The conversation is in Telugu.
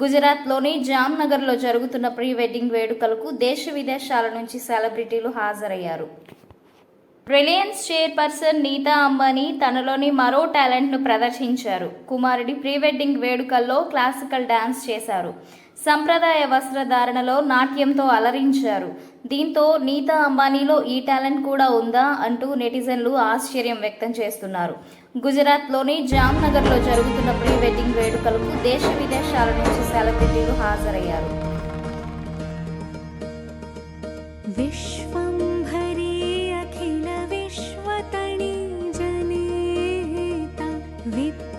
గుజరాత్లోని జామ్నగర్లో జరుగుతున్న ప్రీ వెడ్డింగ్ వేడుకలకు దేశ విదేశాల నుంచి సెలబ్రిటీలు హాజరయ్యారు. రిలయన్స్ చైర్పర్సన్ నీతా అంబానీ తనలోని మరో టాలెంట్ను ప్రదర్శించారు. కుమారుడి ప్రీ వెడ్డింగ్ వేడుకల్లో క్లాసికల్ డాన్స్ చేశారు. సంప్రదాయ వస్త్రధారణలో నాట్యంతో అలరించారు. దీంతో నీతా అంబానీలో ఈ టాలెంట్ కూడా ఉందా అంటూ నెటిజన్లు ఆశ్చర్యం వ్యక్తం చేస్తున్నారు. గుజరాత్లోని జామ్నగర్లో జరుగుతున్న ప్రీ వెడ్డింగ్ వేడుకలకు దేశ విదేశాల నుంచి సెలబ్రిటీలు హాజరయ్యారు. విశ్వ जनेता